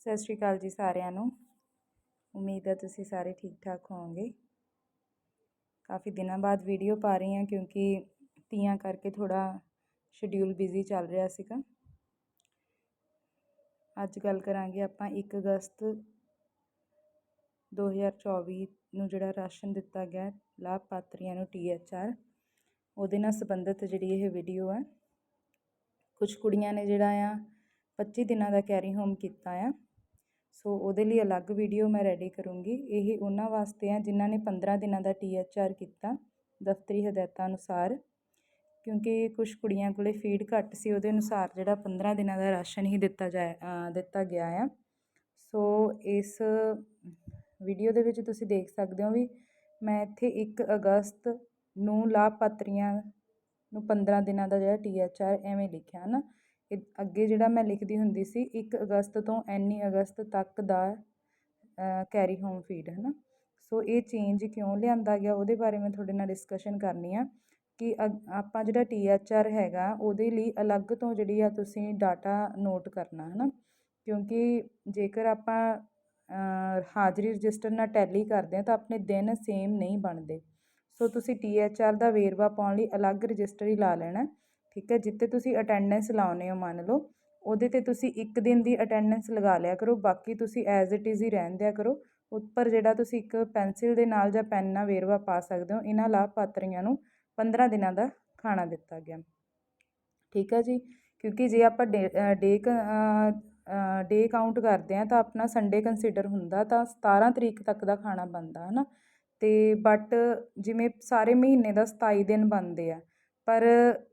ਸਤਿ ਸ਼੍ਰੀ ਅਕਾਲ ਜੀ ਸਾਰਿਆਂ ਨੂੰ। ਉਮੀਦ ਹੈ ਤੁਸੀਂ ਸਾਰੇ ਠੀਕ ਠਾਕ ਹੋਵੋਗੇ। ਕਾਫੀ ਦਿਨਾਂ ਬਾਅਦ ਵੀਡੀਓ ਪਾ ਰਹੀ ਹਾਂ ਕਿਉਂਕਿ ਤੀਆਂ ਕਰਕੇ ਥੋੜਾ ਸ਼ਡਿਊਲ ਬਿਜ਼ੀ ਚੱਲ ਰਿਹਾ ਸੀਗਾ। ਅੱਜ ਗੱਲ ਕਰਾਂਗੇ ਆਪਾਂ 1 ਅਗਸਤ 2024 ਨੂੰ ਜਿਹੜਾ ਰਾਸ਼ਨ ਦਿੱਤਾ ਗਿਆ ਲਾਭਪਾਤਰੀਆਂ ਨੂੰ ਟੀਐਚਆਰ ਉਹਦੇ ਨਾਲ ਸੰਬੰਧਿਤ ਜਿਹੜੀ ਇਹ ਵੀਡੀਓ ਹੈ ਕੁਝ ਕੁੜੀਆਂ ਨੇ ਜਿਹੜਾ ਆ 25 ਦਿਨਾਂ ਦਾ ਕੈਰੀ ਹੋਮ ਕੀਤਾ ਆ। ਸੋ ਉਹਦੇ ਲਈ ਅਲੱਗ ਵੀਡੀਓ ਮੈਂ ਰੈਡੀ ਕਰੂੰਗੀ। ਇਹ ਉਹਨਾਂ ਵਾਸਤੇ ਆ ਜਿਨ੍ਹਾਂ ਨੇ 15 ਦਿਨਾਂ ਦਾ ਟੀਐਚਆਰ ਕੀਤਾ ਦਫ਼ਤਰੀ ਹਦਾਇਤਾਂ ਅਨੁਸਾਰ। ਕਿਉਂਕਿ ਕੁਝ ਕੁੜੀਆਂ ਕੋਲੇ ਫੀਡ ਘੱਟ ਸੀ, ਉਹਦੇ ਅਨੁਸਾਰ ਜਿਹੜਾ 15 ਦਿਨਾਂ ਦਾ ਰਾਸ਼ਨ ਹੀ ਦਿੱਤਾ ਜਾ ਦਿੱਤਾ ਗਿਆ ਆ। ਸੋ ਇਸ ਵੀਡੀਓ ਦੇ ਵਿੱਚ ਤੁਸੀਂ ਦੇਖ ਸਕਦੇ ਹੋ ਵੀ ਮੈਂ ਇੱਥੇ 1 ਅਗਸਤ ਨੂੰ ਲਾਭਪਾਤਰੀਆਂ ਨੂੰ 15 ਦਿਨਾਂ ਦਾ ਜਿਹੜਾ ਟੀਐਚਆਰ ਐਵੇਂ ਲਿਖਿਆ ਨਾ ਇ ਅੱਗੇ ਜਿਹੜਾ ਮੈਂ ਲਿਖਦੀ ਹੁੰਦੀ ਸੀ, ਇੱਕ ਅਗਸਤ ਤੋਂ ਐਨੀ ਅਗਸਤ ਤੱਕ ਦਾ ਕੈਰੀ ਹੋਮ ਫੀਡ ਹੈ ਨਾ ਸੋ ਇਹ ਚੇਂਜ ਕਿਉਂ ਲਿਆਂਦਾ ਗਿਆ, ਉਹਦੇ ਬਾਰੇ ਮੈਂ ਤੁਹਾਡੇ ਨਾਲ ਡਿਸਕਸ਼ਨ ਕਰਨੀ ਆ ਕਿ ਆਪਾਂ ਜਿਹੜਾ ਟੀ ਐੱਚ ਆਰ ਹੈਗਾ, ਉਹਦੇ ਲਈ ਅਲੱਗ ਤੋਂ ਜਿਹੜੀ ਆ ਤੁਸੀਂ ਡਾਟਾ ਨੋਟ ਕਰਨਾ ਹੈ ਨਾ ਕਿਉਂਕਿ ਜੇਕਰ ਆਪਾਂ ਹਾਜ਼ਰੀ ਰਜਿਸਟਰ ਨਾਲ ਟੈਲੀ ਕਰਦੇ ਆ, ਤਾਂ ਆਪਣੇ ਦਿਨ ਸੇਮ ਨਹੀਂ ਬਣਦੇ। ਸੋ ਤੁਸੀਂ ਟੀ ਟੀਐਚਆਰ ਦਾ ਵੇਰਵਾ ਪਾਉਣ ਲਈ ਅਲੱਗ ਰਜਿਸਟਰ ਹੀ ਲਾ ਲੈਣਾ। ਠੀਕ ਹੈ, ਜਿੱਥੇ ਤੁਸੀਂ ਅਟੈਂਡੈਂਸ ਲਾਉਂਦੇ ਹੋ ਮੰਨ ਲਓ, ਉਹਦੇ 'ਤੇ ਤੁਸੀਂ ਇੱਕ ਦਿਨ ਦੀ ਅਟੈਂਡੈਂਸ ਲਗਾ ਲਿਆ ਕਰੋ, ਬਾਕੀ ਤੁਸੀਂ ਐਜ਼ ਇਟ ਇਜ਼ ਹੀ ਰਹਿਣ ਦਿਆ ਕਰੋ। ਉੱਪਰ ਜਿਹੜਾ ਤੁਸੀਂ ਇੱਕ ਪੈਨਸਿਲ ਦੇ ਨਾਲ ਜਾਂ ਪੈਨ ਨਾਲ ਵੇਰਵਾ ਪਾ ਸਕਦੇ ਹੋ, ਇਹਨਾਂ ਲਾਭਪਾਤਰੀਆਂ ਨੂੰ 15 ਦਿਨਾਂ ਦਾ ਖਾਣਾ ਦਿੱਤਾ ਗਿਆ। ਠੀਕ ਹੈ ਜੀ, ਕਿਉਂਕਿ ਜੇ ਆਪਾਂ ਡੇ ਡੇ ਕਾਊਂਟ ਕਰਦੇ ਆ ਤਾਂ ਆਪਣਾ ਸੰਡੇ ਕੰਸੀਡਰ ਹੁੰਦਾ ਤਾਂ 17 ਤਰੀਕ ਤੱਕ ਦਾ ਖਾਣਾ ਬਣਦਾ ਹੈ ਨਾ ਤੇ ਬਟ ਜਿਵੇਂ ਸਾਰੇ ਮਹੀਨੇ ਦਾ 27 ਦਿਨ ਬਣਦੇ ਆ ਪਰ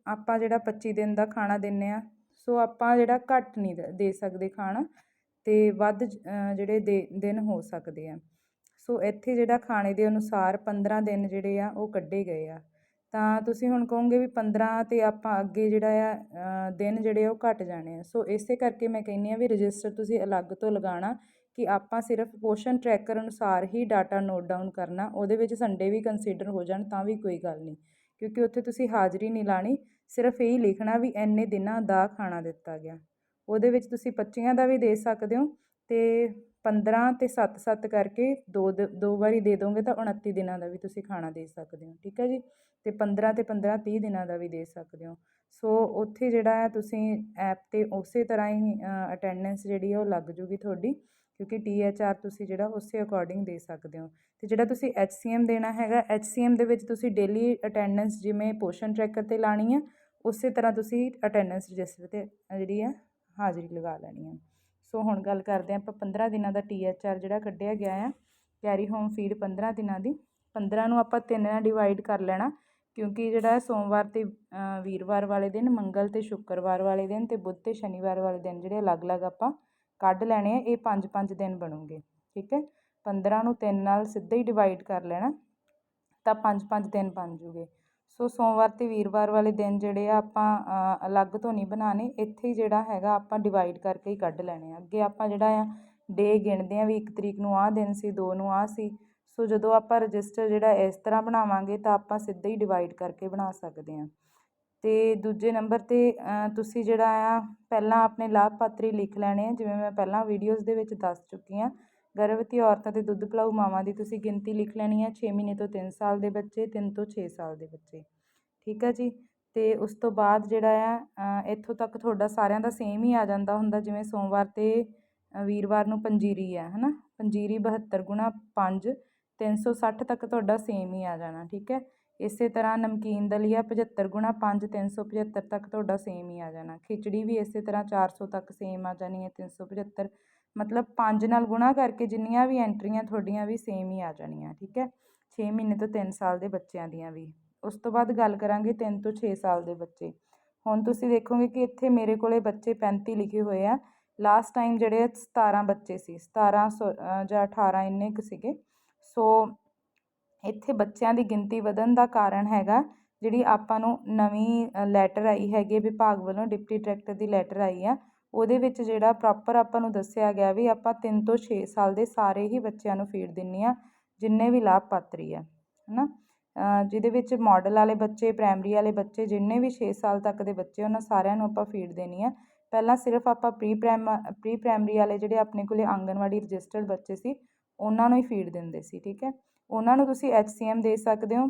ਆਪਾਂ ਜਿਹੜਾ 25 ਦਿਨ ਦਾ ਖਾਣਾ ਦਿੰਦੇ ਹਾਂ ਸੋ ਆਪਾਂ ਜਿਹੜਾ ਘੱਟ ਨਹੀਂ ਦੇ ਸਕਦੇ ਖਾਣਾ ਅਤੇ ਵੱਧ ਜਿਹੜੇ ਦੇ, ਦਿਨ ਹੋ ਸਕਦੇ ਆ। ਸੋ ਇੱਥੇ ਜਿਹੜਾ ਖਾਣੇ ਦੇ ਅਨੁਸਾਰ 15 ਦਿਨ ਜਿਹੜੇ ਆ ਉਹ ਕੱਢੇ ਗਏ ਆ। ਤਾਂ ਤੁਸੀਂ ਹੁਣ ਕਹੋਗੇ ਵੀ ਪੰਦਰਾਂ ਅਤੇ ਆਪਾਂ ਅੱਗੇ ਜਿਹੜਾ ਆ ਦਿਨ ਜਿਹੜੇ ਉਹ ਘੱਟ ਜਾਣੇ ਆ। ਸੋ ਇਸੇ ਕਰਕੇ ਮੈਂ ਕਹਿੰਦੀ ਆ ਵੀ ਰਜਿਸਟਰ ਤੁਸੀਂ ਅਲੱਗ ਤੋਂ ਲਗਾਉਣਾ ਕਿ ਆਪਾਂ ਸਿਰਫ ਪੋਸ਼ਨ ਟਰੈਕਰ ਅਨੁਸਾਰ ਹੀ ਡਾਟਾ ਨੋਟ ਡਾਊਨ ਕਰਨਾ, ਉਹਦੇ ਵਿੱਚ ਸੰਡੇ ਵੀ ਕੰਸੀਡਰ ਹੋ ਜਾਣ ਤਾਂ ਵੀ ਕੋਈ ਗੱਲ ਨਹੀਂ। ਕਿਉਂਕਿ ਉੱਥੇ ਤੁਸੀਂ ਹਾਜ਼ਰੀ ਨਹੀਂ ਲਾਣੀ, ਸਿਰਫ ਇਹ ਲਿਖਣਾ ਵੀ ਇੰਨੇ ਦਿਨਾਂ ਦਾ ਖਾਣਾ ਦਿੱਤਾ ਗਿਆ। ਉਹਦੇ ਵਿੱਚ ਤੁਸੀਂ 25 ਦਾ ਵੀ ਦੇ ਸਕਦੇ ਹੋ ਤੇ 15 ਤੇ 7-7 ਕਰਕੇ ਦੋ ਦੋ ਵਾਰੀ ਦੇ ਦੋਗੇ ਤਾਂ 29 ਦਿਨਾਂ ਦਾ ਵੀ ਤੁਸੀਂ ਖਾਣਾ ਦੇ ਸਕਦੇ ਹੋ, ਠੀਕ ਹੈ ਜੀ? ਤੇ 15 ਤੇ 15 30 ਦਿਨਾਂ ਦਾ ਵੀ ਦੇ ਸਕਦੇ ਹੋ। ਸੋ ਉੱਥੇ ਜਿਹੜਾ ਹੈ ਤੁਸੀਂ ਐਪ ਤੇ ਉਸੇ ਤਰ੍ਹਾਂ ਹੀ ਅਟੈਂਡੈਂਸ ਜਿਹੜੀ ਹੈ ਉਹ ਲੱਗ ਜੂਗੀ ਤੁਹਾਡੀ। ਕਿਉਂਕਿ ਟੀਐਚਆਰ ਤੁਸੀਂ ਜਿਹੜਾ ਉਸੇ ਅਕੋਰਡਿੰਗ ਦੇ ਸਕਦੇ ਹੋ। ਤੇ ਜਿਹੜਾ ਤੁਸੀਂ ਐਚਸੀਐਮ ਦੇਣਾ ਹੈਗਾ ਐਚਸੀਐਮ ਦੇ ਵਿੱਚ ਤੁਸੀਂ ਡੇਲੀ ਅਟੈਂਡੈਂਸ ਜਿਵੇਂ ਪੋਸ਼ਨ ਟਰੈਕਰ ਤੇ ਲਾਣੀ ਹੈ ਉਸੇ ਤਰ੍ਹਾਂ ਤੁਸੀਂ ਅਟੈਂਡੈਂਸ ਰਜਿਸਟਰ ਤੇ ਜਿਹੜੀ ਹੈ ਹਾਜ਼ਰੀ ਲਗਾ ਲੈਣੀ ਹੈ ਸੋ ਹੁਣ ਗੱਲ ਕਰਦੇ ਆਪਾਂ 15 ਦਿਨਾਂ ਦਾ ਟੀਐਚਆਰ ਜਿਹੜਾ ਕੱਢਿਆ ਗਿਆ ਆ ਕੈਰੀ ਹੋਮ ਫੀਡ 15 ਦਿਨਾਂ ਦੀ। 15 ਨੂੰ ਆਪਾਂ ਤਿੰਨ ਨਾਲ ਡਿਵਾਈਡ ਕਰ ਲੈਣਾ, ਕਿਉਂਕਿ ਜਿਹੜਾ ਸੋਮਵਾਰ ਤੇ ਵੀਰਵਾਰ ਵਾਲੇ ਦਿਨ, ਮੰਗਲ ਤੇ ਸ਼ੁੱਕਰਵਾਰ ਵਾਲੇ ਦਿਨ ਤੇ ਬੁੱਧ ਤੇ ਸ਼ਨੀਵਾਰ ਵਾਲੇ ਦਿਨ ਜਿਹੜੇ ਅਲੱਗ-ਅਲੱਗ ਆਪਾਂ ਕੱਢ ਲੈਣੇ ਆ, ਇਹ 5-5 ਦਿਨ ਬਣੂਗੇ, ਠੀਕ ਹੈ? 15 ਨੂੰ 3 ਨਾਲ ਸਿੱਧਾ ਹੀ ਡਿਵਾਈਡ ਕਰ ਲੈਣਾ, ਤਾਂ 5-5 ਦਿਨ ਬਣ ਜੂਗੇ। ਸੋ ਸੋਮਵਾਰ ਤੇ ਵੀਰਵਾਰ ਵਾਲੇ ਦਿਨ ਜਿਹੜੇ ਆ ਆਪਾਂ ਅਲੱਗ ਤੋਂ ਨਹੀਂ ਬਣਾਣੇ ਇੱਥੇ ਹੀ ਜਿਹੜਾ ਹੈਗਾ ਆਪਾਂ ਡਿਵਾਈਡ ਕਰਕੇ ਹੀ ਕੱਢ ਲੈਣੇ ਆ। ਅੱਗੇ ਆਪਾਂ ਜਿਹੜਾ ਆ ਡੇ ਗਿਣਦੇ ਆ ਵੀ ਇੱਕ ਤਰੀਕ ਨੂੰ ਆਹ ਦਿਨ ਸੀ, ਦੋ ਨੂੰ ਆਹ ਸੀ। ਸੋ ਜਦੋਂ ਆਪਾਂ ਰਜਿਸਟਰ ਜਿਹੜਾ ਇਸ ਤਰ੍ਹਾਂ ਬਣਾਵਾਂਗੇ ਤਾਂ ਆਪਾਂ ਸਿੱਧਾ ਹੀ ਡਿਵਾਈਡ ਕਰਕੇ ਬਣਾ ਸਕਦੇ ਹਾਂ ਅਤੇ ਦੂਜੇ ਨੰਬਰ ਤੇ ਤੁਸੀਂ ਜਿਹੜਾ ਆ, ਪਹਿਲਾਂ ਆਪਣੇ ਲਾਭਪਾਤਰੀ ਲਿਖ ਲੈਣੇ ਜਿਵੇਂ ਮੈਂ ਪਹਿਲਾਂ ਵੀਡੀਓਜ਼ ਦੇ ਵਿੱਚ ਦੱਸ ਚੁੱਕੀ ਹਾਂ ਗਰਭਵਤੀ ਔਰਤਾਂ ਅਤੇ ਦੁੱਧ ਪਿਲਾਊ ਮਾਵਾਂ ਦੀ ਤੁਸੀਂ ਗਿਣਤੀ ਲਿਖ ਲੈਣੀ ਹੈ ਛੇ ਮਹੀਨੇ ਤੋਂ ਤਿੰਨ ਸਾਲ ਦੇ ਬੱਚੇ, ਤਿੰਨ ਤੋਂ ਛੇ ਸਾਲ ਦੇ ਬੱਚੇ। ਠੀਕ ਹੈ ਜੀ? ਅਤੇ ਉਸ ਤੋਂ ਬਾਅਦ ਜਿਹੜਾ ਆ ਇੱਥੋਂ ਤੱਕ ਤੁਹਾਡਾ ਸਾਰਿਆਂ ਦਾ ਸੇਮ ਹੀ ਆ ਜਾਂਦਾ ਹੁੰਦਾ, ਜਿਵੇਂ ਸੋਮਵਾਰ ਤੇ ਵੀਰਵਾਰ ਨੂੰ ਪੰਜੀਰੀ ਆ ਨਾ ਪੰਜੀਰੀ 72 ਗੁਣਾ 5 360 ਤੱਕ ਤੁਹਾਡਾ ਸੇਮ ਹੀ ਆ ਜਾਣਾ, ਠੀਕ ਹੈ? ਇਸੇ ਤਰ੍ਹਾਂ ਨਮਕੀਨ ਦਲੀਆ 75 ਗੁਣਾ 5 375 ਤੱਕ ਤੁਹਾਡਾ ਸੇਮ ਹੀ ਆ ਜਾਣਾ। ਖਿਚੜੀ ਵੀ ਇਸੇ ਤਰ੍ਹਾਂ 400 ਤੱਕ ਸੇਮ ਆ ਜਾਣੀ ਹੈ 375 ਮਤਲਬ 5 ਨਾਲ ਗੁਣਾ ਕਰਕੇ ਜਿੰਨੀਆਂ ਵੀ ਐਂਟਰੀਆਂ ਤੁਹਾਡੀਆਂ ਵੀ ਸੇਮ ਹੀ ਆ ਜਾਣੀਆਂ, ਠੀਕ ਹੈ? 6 ਮਹੀਨੇ ਤੋਂ 3 ਸਾਲ ਦੇ ਬੱਚਿਆਂ ਦੀਆਂ ਵੀ। ਉਸ ਤੋਂ ਬਾਅਦ ਗੱਲ ਕਰਾਂਗੇ 3 ਤੋਂ 6 ਸਾਲ ਦੇ ਬੱਚੇ। ਹੁਣ ਤੁਸੀਂ ਦੇਖੋਗੇ ਕਿ ਇੱਥੇ ਮੇਰੇ ਕੋਲੇ ਬੱਚੇ 35 ਲਿਖੇ ਹੋਏ ਆ। ਲਾਸਟ ਟਾਈਮ ਜਿਹੜੇ 17 ਬੱਚੇ ਸੀ 17 ਜਾਂ 18 ਇੰਨੇ ਕੁ ਸੀਗੇ। ਸੋ ਇੱਥੇ ਬੱਚਿਆਂ ਦੀ ਗਿਣਤੀ ਵਧਣ ਦਾ ਕਾਰਨ ਹੈਗਾ। ਜਿਹੜੀ ਆਪਾਂ ਨੂੰ ਨਵੀਂ ਲੈਟਰ ਆਈ ਹੈਗੀ ਵਿਭਾਗ ਵੱਲੋਂ ਡਿਪਟੀ ਡਾਇਰੈਕਟਰ ਦੀ ਲੈਟਰ ਆਈ ਆ, ਉਹਦੇ ਵਿੱਚ ਜਿਹੜਾ ਪ੍ਰੋਪਰ ਆਪਾਂ ਨੂੰ ਦੱਸਿਆ ਗਿਆ ਵੀ ਆਪਾਂ ਤਿੰਨ ਤੋਂ ਛੇ ਸਾਲ ਦੇ ਸਾਰੇ ਹੀ ਬੱਚਿਆਂ ਨੂੰ ਫੀਡ ਦਿੰਨੀ ਆ, ਜਿੰਨੇ ਵੀ ਲਾਭਪਾਤਰੀ ਆ, ਹਨਾ? ਜਿਹਦੇ ਵਿੱਚ ਮਾਡਲ ਵਾਲੇ ਬੱਚੇ ਪ੍ਰਾਇਮਰੀ ਵਾਲੇ ਬੱਚੇ, ਜਿੰਨੇ ਵੀ 6 ਸਾਲ ਤੱਕ ਦੇ ਬੱਚੇ ਉਹਨਾਂ ਸਾਰਿਆਂ ਨੂੰ ਆਪਾਂ ਫੀਡ ਦੇਣੀ ਆ। ਪਹਿਲਾਂ ਸਿਰਫ ਆਪਾਂ ਪ੍ਰੀ ਪ੍ਰਾਇਮ ਪ੍ਰੀ ਪ੍ਰਾਇਮਰੀ ਵਾਲੇ ਜਿਹੜੇ ਆਪਣੇ ਕੋਲੇ ਆਂਗਣਵਾੜੀ ਰਜਿਸਟਰਡ ਬੱਚੇ ਸੀ, ਉਹਨਾਂ ਨੂੰ ਹੀ ਫੀਡ ਦਿੰਦੇ ਸੀ, ਠੀਕ ਹੈ? ਉਹਨਾਂ ਨੂੰ ਤੁਸੀਂ ਐਚ ਸੀ ਐਮ ਦੇ ਸਕਦੇ ਹੋ,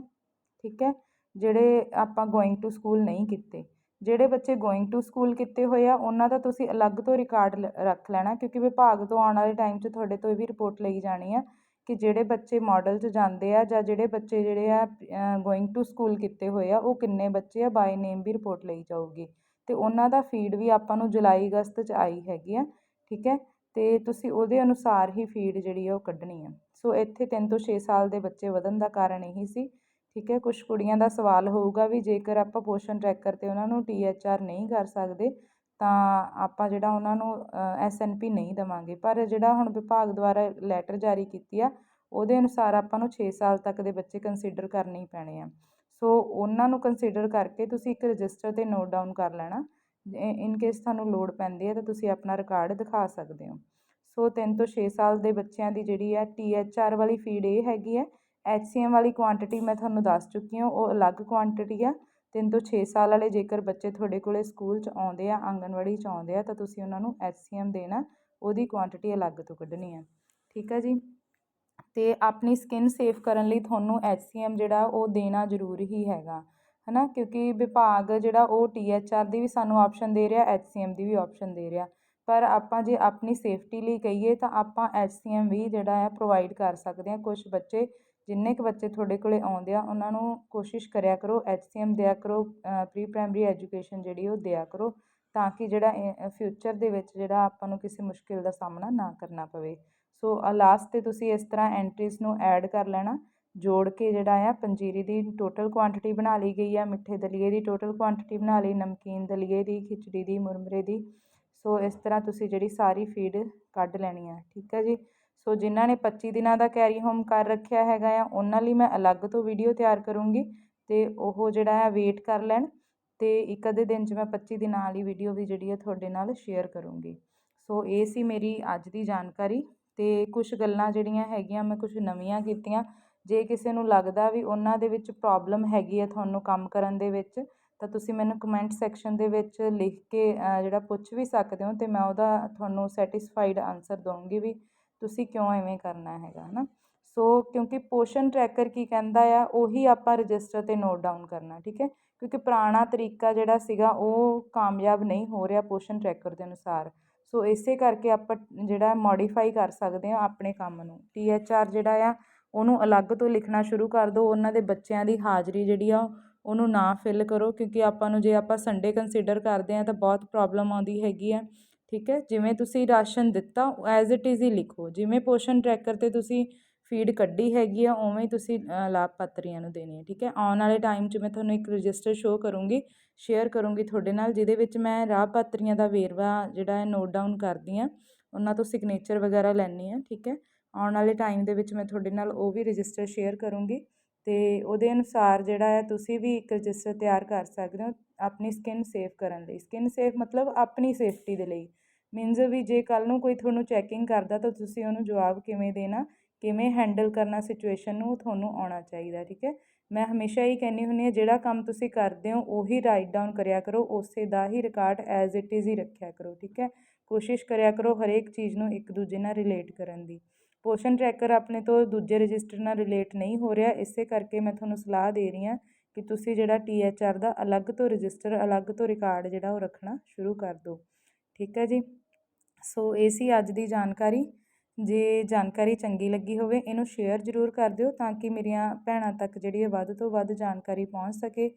ਠੀਕ ਹੈ? ਜਿਹੜੇ ਆਪਾਂ ਗੋਇੰਗ ਟੂ ਸਕੂਲ ਨਹੀਂ ਕੀਤੇ। ਜਿਹੜੇ ਬੱਚੇ ਗੋਇੰਗ ਟੂ ਸਕੂਲ ਕੀਤੇ ਹੋਏ ਆ, ਉਹਨਾਂ ਦਾ ਤੁਸੀਂ ਅਲੱਗ ਤੋਂ ਰਿਕਾਰਡ ਰੱਖ ਲੈਣਾ, ਕਿਉਂਕਿ ਵਿਭਾਗ ਤੋਂ ਆਉਣ ਵਾਲੇ ਟਾਈਮ 'ਚ ਤੁਹਾਡੇ ਤੋਂ ਇਹ ਵੀ ਰਿਪੋਰਟ ਲਈ ਜਾਣੀ ਆ ਕਿ ਜਿਹੜੇ ਬੱਚੇ ਮਾਡਲ 'ਚ ਜਾਂਦੇ ਆ ਜਾਂ ਜਿਹੜੇ ਬੱਚੇ ਜਿਹੜੇ ਆ ਗੋਇੰਗ ਟੂ ਸਕੂਲ ਕੀਤੇ ਹੋਏ ਆ, ਉਹ ਕਿੰਨੇ ਬੱਚੇ ਆ ਬਾਈ ਨੇਮ ਵੀ ਰਿਪੋਰਟ ਲਈ ਜਾਊਗੀ। ਅਤੇ ਉਹਨਾਂ ਦਾ ਫੀਡ ਵੀ ਆਪਾਂ ਨੂੰ ਜੁਲਾਈ ਅਗਸਤ 'ਚ ਆਈ ਹੈਗੀ ਆ, ਠੀਕ ਹੈ? ਅਤੇ ਤੁਸੀਂ ਉਹਦੇ ਅਨੁਸਾਰ ਹੀ ਫੀਡ ਜਿਹੜੀ ਆ ਉਹ ਕੱਢਣੀ ਆ। ਸੋ ਇੱਥੇ ਤਿੰਨ ਤੋਂ ਛੇ ਸਾਲ ਦੇ ਬੱਚੇ ਵਧਣ ਦਾ ਕਾਰਨ ਇਹੀ ਸੀ। ਠੀਕ ਹੈ, ਕੁਛ ਕੁੜੀਆਂ ਦਾ ਸਵਾਲ ਹੋਊਗਾ ਵੀ ਜੇਕਰ ਆਪਾਂ ਪੋਸ਼ਨ ਟਰੈਕਰ 'ਤੇ ਉਹਨਾਂ ਨੂੰ ਟੀ ਐਚ ਨਹੀਂ ਕਰ ਸਕਦੇ, ਤਾਂ ਆਪਾਂ ਜਿਹੜਾ ਉਹਨਾਂ ਨੂੰ ਐਸ ਐਨ ਪੀ ਨਹੀਂ ਦੇਵਾਂਗੇ। ਪਰ ਜਿਹੜਾ ਹੁਣ ਵਿਭਾਗ ਦੁਆਰਾ ਲੈਟਰ ਜਾਰੀ ਕੀਤੀ ਆ, ਉਹਦੇ ਅਨੁਸਾਰ ਆਪਾਂ ਨੂੰ ਛੇ ਸਾਲ ਤੱਕ ਦੇ ਬੱਚੇ ਕੰਸੀਡਰ ਕਰਨੇ ਹੀ ਪੈਣੇ ਆ। ਸੋ ਉਹਨਾਂ ਨੂੰ ਕੰਸੀਡਰ ਕਰਕੇ ਤੁਸੀਂ ਇੱਕ ਰਜਿਸਟਰ 'ਤੇ ਨੋਟ ਡਾਊਨ ਕਰ ਲੈਣਾ। ਇਨ ਕੇਸ ਤੁਹਾਨੂੰ ਲੋੜ ਪੈਂਦੀ ਹੈ ਤਾਂ ਤੁਸੀਂ ਆਪਣਾ ਰਿਕਾਰਡ ਦਿਖਾ ਸਕਦੇ ਹੋ। ਸੋ ਤਿੰਨ ਤੋਂ ਛੇ ਸਾਲ ਦੇ ਬੱਚਿਆਂ ਦੀ ਜਿਹੜੀ ਹੈ ਟੀ ਐਚ ਵਾਲੀ ਫੀਡ ਇਹ ਹੈਗੀ ਹੈ। ਐਚ ਸੀ ਐਮ ਵਾਲੀ ਕੁਆਂਟੀਟੀ ਮੈਂ ਤੁਹਾਨੂੰ ਦੱਸ ਚੁੱਕੀ ਹਾਂ, ਉਹ ਅਲੱਗ ਕੁਆਂਟੀਟੀ ਆ। ਤਿੰਨ ਤੋਂ ਛੇ ਸਾਲ ਵਾਲੇ ਜੇਕਰ ਬੱਚੇ ਤੁਹਾਡੇ ਕੋਲੇ ਸਕੂਲ 'ਚ ਆਉਂਦੇ ਆ ਆਂਗਣਵਾੜੀ 'ਚ ਆਉਂਦੇ ਆ, ਤਾਂ ਤੁਸੀਂ ਉਹਨਾਂ ਨੂੰ ਐਚ ਸੀ ਐਮ ਦੇਣਾ, ਉਹਦੀ ਕੁਆਂਟੀਟੀ ਅਲੱਗ ਤੋਂ ਕੱਢਣੀ ਹੈ ਠੀਕ ਹੈ ਜੀ? ਅਤੇ ਆਪਣੀ ਸਕਿਨ ਸੇਫ ਕਰਨ ਲਈ ਤੁਹਾਨੂੰ ਐਚ ਸੀ ਐਮ ਜਿਹੜਾ, ਉਹ ਦੇਣਾ ਜ਼ਰੂਰ ਹੀ ਹੈਗਾ। ਹੈ ਨਾ ਕਿਉਂਕਿ ਵਿਭਾਗ ਜਿਹੜਾ, ਉਹ ਟੀ ਐਚ ਆਰ ਦੀ ਵੀ ਸਾਨੂੰ ਆਪਸ਼ਨ ਦੇ ਰਿਹਾ ਐਚ ਸੀ ਐਮ ਦੀ ਵੀ ਆਪਸ਼ਨ ਦੇ ਰਿਹਾ। ਪਰ ਆਪਾਂ ਜੇ ਆਪਣੀ ਸੇਫਟੀ ਲਈ ਕਹੀਏ ਤਾਂ ਆਪਾਂ ਐਚ ਸੀ ਐਮ ਵੀ ਜਿਹੜਾ ਹੈ ਪ੍ਰੋਵਾਈਡ ਕਰ ਸਕਦੇ ਹਾਂ। ਕੁਛ ਬੱਚੇ, ਜਿੰਨੇ ਕੁ ਬੱਚੇ ਤੁਹਾਡੇ ਕੋਲੇ ਆਉਂਦੇ ਆ, ਉਹਨਾਂ ਨੂੰ ਕੋਸ਼ਿਸ਼ ਕਰਿਆ ਕਰੋ ਐਚ ਸੀ ਐਮ ਦਿਆ ਕਰੋ ਪ੍ਰੀ ਪ੍ਰਾਇਮਰੀ ਐਜੂਕੇਸ਼ਨ ਜਿਹੜੀ ਉਹ ਦਿਆ ਕਰੋ ਤਾਂ ਕਿ ਜਿਹੜਾ ਫਿਊਚਰ ਦੇ ਵਿੱਚ ਜਿਹੜਾ ਆਪਾਂ ਨੂੰ ਕਿਸੇ ਮੁਸ਼ਕਿਲ ਦਾ ਸਾਹਮਣਾ ਨਾ ਕਰਨਾ ਪਵੇ। ਸੋ ਲਾਸਟ 'ਤੇ ਤੁਸੀਂ ਇਸ ਤਰ੍ਹਾਂ ਐਂਟਰੀਜ਼ ਨੂੰ ਐਡ ਕਰ ਲੈਣਾ, ਜੋੜ ਕੇ ਜਿਹੜਾ ਆ ਪੰਜੀਰੀ ਦੀ ਟੋਟਲ ਕੁਆਂਟੀਟੀ ਬਣਾ ਲਈ ਗਈ ਆ, ਮਿੱਠੇ ਦਲੀਏ ਦੀ ਟੋਟਲ ਕੁਆਂਟੀਟੀ ਬਣਾ ਲਈ, ਨਮਕੀਨ ਦਲੀਏ ਦੀ, ਖਿਚੜੀ ਦੀ, ਮੁਰਮਰੇ ਦੀ। ਸੋ ਇਸ ਤਰ੍ਹਾਂ ਤੁਸੀਂ ਜਿਹੜੀ ਸਾਰੀ ਫੀਡ ਕੱਢ ਲੈਣੀ ਆ ਠੀਕ ਹੈ ਜੀ? ਸੋ ਜਿਨ੍ਹਾਂ ਨੇ 25 ਦਿਨਾਂ ਦਾ ਕੈਰੀ ਹੋਮ ਕਰ ਰੱਖਿਆ ਹੈਗਾ ਆ, ਉਹਨਾਂ ਲਈ ਮੈਂ ਅਲੱਗ ਤੋਂ ਵੀਡੀਓ ਤਿਆਰ ਕਰੂੰਗੀ ਅਤੇ ਉਹ ਜਿਹੜਾ ਹੈ ਵੇਟ ਕਰ ਲੈਣ ਅਤੇ ਇੱਕ ਅੱਧੇ ਦਿਨ 'ਚ ਮੈਂ 25 ਦਿਨਾਂ ਵਾਲੀ ਵੀਡੀਓ ਵੀ ਜਿਹੜੀ ਹੈ ਤੁਹਾਡੇ ਨਾਲ ਸ਼ੇਅਰ ਕਰੂੰਗੀ। ਸੋ ਇਹ ਸੀ ਮੇਰੀ ਅੱਜ ਦੀ ਜਾਣਕਾਰੀ ਅਤੇ ਕੁਛ ਗੱਲਾਂ ਜਿਹੜੀਆਂ ਹੈਗੀਆਂ ਮੈਂ ਕੁਛ ਨਵੀਆਂ ਕੀਤੀਆਂ। ਜੇ ਕਿਸੇ ਨੂੰ ਲੱਗਦਾ ਵੀ ਉਹਨਾਂ ਦੇ ਵਿੱਚ ਪ੍ਰੋਬਲਮ ਹੈਗੀ ਹੈ ਤੁਹਾਨੂੰ ਕੰਮ ਕਰਨ ਦੇ ਵਿੱਚ ਤਾਂ ਤੁਸੀਂ ਮੈਨੂੰ ਕਮੈਂਟ ਸੈਕਸ਼ਨ ਦੇ ਵਿੱਚ ਲਿਖ ਕੇ ਜਿਹੜਾ ਪੁੱਛ ਵੀ ਸਕਦੇ ਹੋ ਅਤੇ ਮੈਂ ਉਹਦਾ ਤੁਹਾਨੂੰ ਸੈਟਿਸਫਾਈਡ ਆਨਸਰ ਦਊਂਗੀ ਵੀ ਤੁਸੀਂ ਕਿਉਂ ਐਵੇਂ ਕਰਨਾ ਹੈਗਾ ਹੈ ਨਾ ਸੋ ਕਿਉਂਕਿ ਪੋਸ਼ਨ ਟਰੈਕਰ ਕੀ ਕਹਿੰਦਾ ਆ, ਉਹੀ ਆਪਾਂ ਰਜਿਸਟਰ 'ਤੇ ਨੋਟ ਡਾਊਨ ਕਰਨਾ, ਠੀਕ ਹੈ? ਕਿਉਂਕਿ ਪੁਰਾਣਾ ਤਰੀਕਾ ਜਿਹੜਾ ਸੀਗਾ, ਉਹ ਕਾਮਯਾਬ ਨਹੀਂ ਹੋ ਰਿਹਾ ਪੋਸ਼ਨ ਟਰੈਕਰ ਦੇ ਅਨੁਸਾਰ। ਸੋ ਇਸੇ ਕਰਕੇ ਆਪਾਂ ਜਿਹੜਾ ਮੋਡੀਫਾਈ ਕਰ ਸਕਦੇ ਹਾਂ ਆਪਣੇ ਕੰਮ ਨੂੰ। ਟੀ ਐਚ ਜਿਹੜਾ ਆ, ਉਹਨੂੰ ਅਲੱਗ ਤੋਂ ਲਿਖਣਾ ਸ਼ੁਰੂ ਕਰ ਦਿਓ, ਉਹਨਾਂ ਦੇ ਬੱਚਿਆਂ ਦੀ ਹਾਜ਼ਰੀ ਜਿਹੜੀ ਆ ਉਹਨੂੰ ਨਾ ਫਿਲ ਕਰੋ, ਕਿਉਂਕਿ ਆਪਾਂ ਨੂੰ ਜੇ ਆਪਾਂ ਸੰਡੇ ਕੰਸੀਡਰ ਕਰਦੇ ਹਾਂ ਤਾਂ ਬਹੁਤ ਪ੍ਰੋਬਲਮ ਆਉਂਦੀ ਹੈਗੀ ਹੈ, ਠੀਕ ਹੈ? ਜਿਵੇਂ ਤੁਸੀਂ ਰਾਸ਼ਨ ਦਿੱਤਾ ਐਜ਼ ਇਟ ਇਜ਼ ਹੀ ਲਿਖੋ। ਜਿਵੇਂ ਪੋਸ਼ਨ ਟਰੈਕਰ 'ਤੇ ਤੁਸੀਂ ਫੀਡ ਕੱਢੀ ਹੈਗੀ ਆ, ਉਵੇਂ ਹੀ ਤੁਸੀਂ ਲਾਭਪਾਤਰੀਆਂ ਨੂੰ ਦੇਣੀ ਹੈ, ਠੀਕ ਹੈ? ਆਉਣ ਵਾਲੇ ਟਾਈਮ 'ਚ ਮੈਂ ਤੁਹਾਨੂੰ ਇੱਕ ਰਜਿਸਟਰ ਸ਼ੋਅ ਕਰੂੰਗੀ ਸ਼ੇਅਰ ਕਰੂੰਗੀ ਤੁਹਾਡੇ ਨਾਲ, ਜਿਹਦੇ ਵਿੱਚ ਮੈਂ ਲਾਭਪਾਤਰੀਆਂ ਦਾ ਵੇਰਵਾ ਜਿਹੜਾ ਹੈ ਨੋਟ ਡਾਊਨ ਕਰਦੀ ਹਾਂ, ਉਹਨਾਂ ਤੋਂ ਸਿਗਨੇਚਰ ਵਗੈਰਾ ਲੈਣੀ ਆ ਠੀਕ ਹੈ? ਆਉਣ ਵਾਲੇ ਟਾਈਮ ਦੇ ਵਿੱਚ ਮੈਂ ਤੁਹਾਡੇ ਨਾਲ ਉਹ ਵੀ ਰਜਿਸਟਰ ਸ਼ੇਅਰ ਕਰੂੰਗੀ। ਅਤੇ ਉਹਦੇ ਅਨੁਸਾਰ ਜਿਹੜਾ ਹੈ ਤੁਸੀਂ ਵੀ ਇੱਕ ਰਜਿਸਟਰ ਤਿਆਰ ਕਰ ਸਕਦੇ ਹੋ ਆਪਣੀ ਸਕਿੰਨ ਸੇਫ ਕਰਨ ਲਈ। ਸਕਿੰਨ ਸੇਫ ਮਤਲਬ ਆਪਣੀ ਸੇਫਟੀ ਦੇ ਲਈ। ਮੀਨਜ਼ ਵੀ ਜੇ ਕੱਲ੍ਹ ਨੂੰ ਕੋਈ ਤੁਹਾਨੂੰ ਚੈਕਿੰਗ ਕਰਦਾ ਤਾਂ ਤੁਸੀਂ ਉਹਨੂੰ ਜਵਾਬ ਕਿਵੇਂ ਦੇਣਾ, ਕਿਵੇਂ ਹੈਂਡਲ ਕਰਨਾ ਸਿਚੁਏਸ਼ਨ ਨੂੰ ਤੁਹਾਨੂੰ ਆਉਣਾ ਚਾਹੀਦਾ, ਠੀਕ ਹੈ? ਮੈਂ ਹਮੇਸ਼ਾ ਹੀ ਕਹਿੰਦੀ ਹੁੰਦੀ ਹਾਂ, ਜਿਹੜਾ ਕੰਮ ਤੁਸੀਂ ਕਰਦੇ ਹੋ, ਉਹੀ ਰਾਈਟ ਡਾਊਨ ਕਰਿਆ ਕਰੋ, ਉਸੇ ਦਾ ਹੀ ਰਿਕਾਰਡ ਐਜ਼ ਇਟ ਇਜ਼ ਹੀ ਰੱਖਿਆ ਕਰੋ, ਠੀਕ ਹੈ? ਕੋਸ਼ਿਸ਼ ਕਰਿਆ ਕਰੋ ਹਰੇਕ ਚੀਜ਼ ਨੂੰ ਇੱਕ ਦੂਜੇ ਨਾਲ ਰਿਲੇਟ ਕਰਨ ਦੀ। ਪੋਸ਼ਨ ਟਰੈਕਰ ਆਪਣੇ ਤੋਂ ਦੂਜੇ ਰਜਿਸਟਰ ਨਾਲ ਰਿਲੇਟ ਨਹੀਂ ਹੋ ਰਿਹਾ, ਇਸੇ ਕਰਕੇ ਮੈਂ ਤੁਹਾਨੂੰ ਸਲਾਹ ਦੇ ਰਹੀ ਹਾਂ ਕਿ ਤੁਸੀਂ ਜਿਹੜਾ ਟੀ ਐਚ ਆਰ ਦਾ ਅਲੱਗ ਤੋਂ ਰਜਿਸਟਰ, ਅਲੱਗ ਤੋਂ ਰਿਕਾਰਡ ਜਿਹੜਾ ਉਹ ਰੱਖਣਾ ਸ਼ੁਰੂ ਕਰ ਦਿਓ। ਠੀਕ ਹੈ ਜੀ? ਸੋ ਇਹ ਸੀ ਅੱਜ ਦੀ ਜਾਣਕਾਰੀ। ਜੇ ਜਾਣਕਾਰੀ ਚੰਗੀ ਲੱਗੀ ਹੋਵੇ, ਇਹਨੂੰ ਸ਼ੇਅਰ ਜ਼ਰੂਰ ਕਰ ਦਿਓ ਤਾਂ ਕਿ ਮੇਰੀਆਂ ਭੈਣਾਂ ਤੱਕ ਜਿਹੜੀ ਹੈ ਵੱਧ ਤੋਂ ਵੱਧ ਜਾਣਕਾਰੀ ਪਹੁੰਚ ਸਕੇ।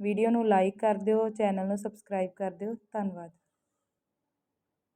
ਵੀਡੀਓ ਨੂੰ ਲਾਈਕ ਕਰ ਦਿਓ, ਚੈਨਲ ਨੂੰ ਸਬਸਕ੍ਰਾਈਬ ਕਰ ਦਿਓ। ਧੰਨਵਾਦ।